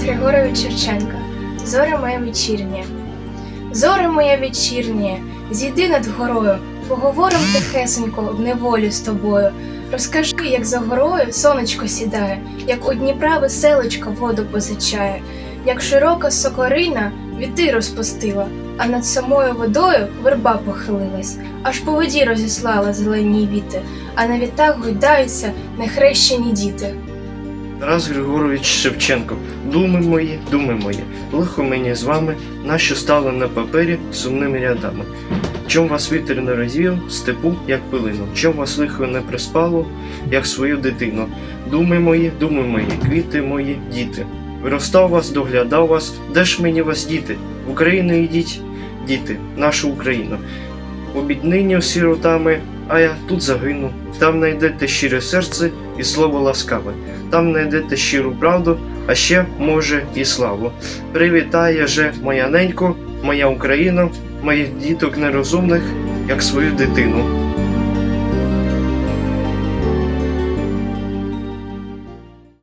Григорович Шевченка, зоре моє вечірнє. Зоре моє вечірнє, зійди над горою, поговорим тихесенько в неволі з тобою. Розкажи, як за горою сонечко сідає, як у Дніпра веселочка воду позичає, як широка сокорина віти розпустила, а над самою водою верба похилилась, аж по воді розіслала зелені віти, а на вітах гойдаються нехрещені діти. Тарас Григорович Шевченко, думи мої, думи мої, лихо мені з вами, нащо стали на папері сумними рядами. Чом вас вітер не розвів, степу, як пилину, чом вас лихо не приспало, як свою дитину. Думи мої, думи мої, квіти мої, діти. Виростав вас, доглядав вас, де ж мені вас діти? В Україну йдіть, діти, нашу Україну. Обіднині сиротами, а я тут загину. Там знайдете щире серце і слово ласкаве там знайдете щиру правду, а ще, може, і славу. Привітає же моя ненько, моя Україна, моїх діток нерозумних, як свою дитину.